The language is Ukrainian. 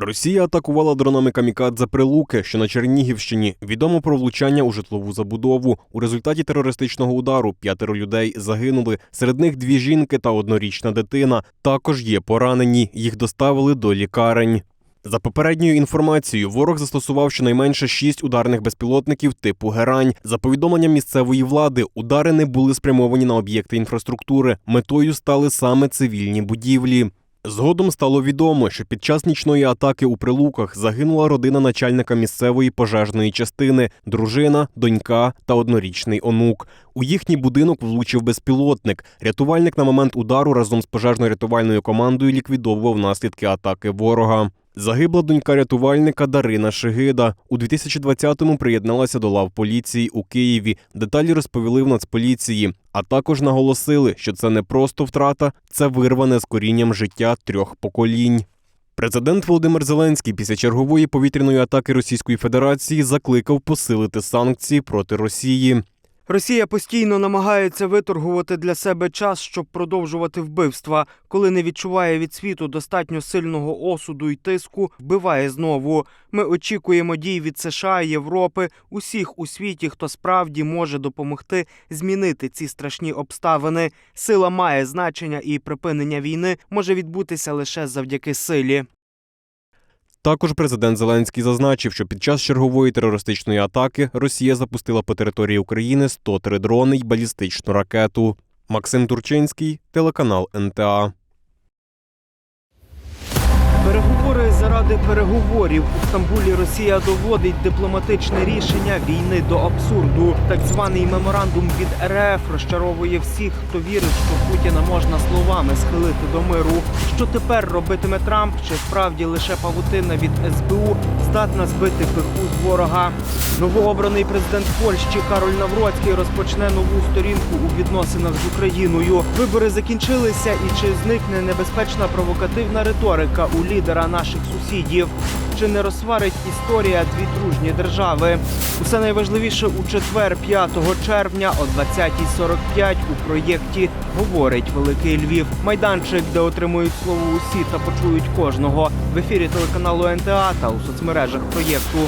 Росія атакувала дронами камікадзе Прилуки, що на Чернігівщині. Відомо про влучання у житлову забудову. У результаті терористичного удару п'ятеро людей загинули. Серед них дві жінки та однорічна дитина. Також є поранені. Їх доставили до лікарень. За попередньою інформацією, ворог застосував щонайменше шість ударних безпілотників типу Герань. За повідомленням місцевої влади, удари не були спрямовані на об'єкти інфраструктури. Метою стали саме цивільні будівлі. Згодом стало відомо, що під час нічної атаки у Прилуках загинула родина начальника місцевої пожежної частини, дружина, донька та однорічний онук. У їхній будинок влучив безпілотник. Рятувальник на момент удару разом з пожежно-рятувальною командою ліквідовував наслідки атаки ворога. Загибла донька рятувальника Дарина Шигида. У 2020-му приєдналася до лав поліції у Києві. Деталі розповіли в Нацполіції, а також наголосили, що це не просто втрата, це вирване з корінням життя трьох поколінь. Президент Володимир Зеленський після чергової повітряної атаки Російської Федерації закликав посилити санкції проти Росії. Росія постійно намагається виторгувати для себе час, щоб продовжувати вбивства. Коли не відчуває від світу достатньо сильного осуду й тиску, вбиває знову. Ми очікуємо дій від США, Європи, усіх у світі, хто справді може допомогти змінити ці страшні обставини. Сила має значення, і припинення війни може відбутися лише завдяки силі. Також президент Зеленський зазначив, що під час чергової терористичної атаки Росія запустила по території України 103 дрони й балістичну ракету. Максим Турчинський, телеканал НТА. Переговори заради переговорів у Стамбулі Росія доводить дипломатичне рішення війни до абсурду. Так званий меморандум від РФ розчаровує всіх, хто вірить, що Путіна можна словами схилити до миру. Що тепер робитиме Трамп? Чи справді лише павутина від СБУ здатна збити пиху з ворога? Новообраний президент Польщі Кароль Навроцький розпочне нову сторінку у відносинах з Україною. Вибори закінчилися, і чи зникне небезпечна провокативна риторика у лідера наших сусідів? Чи не розсварить історія дві дружні держави? Усе найважливіше у четвер, 5 червня о 20.45 у проєкті говорить Великий Львів. Майданчик, де отримують слово усі та почують кожного в ефірі телеканалу НТА та у соцмережах проєкту.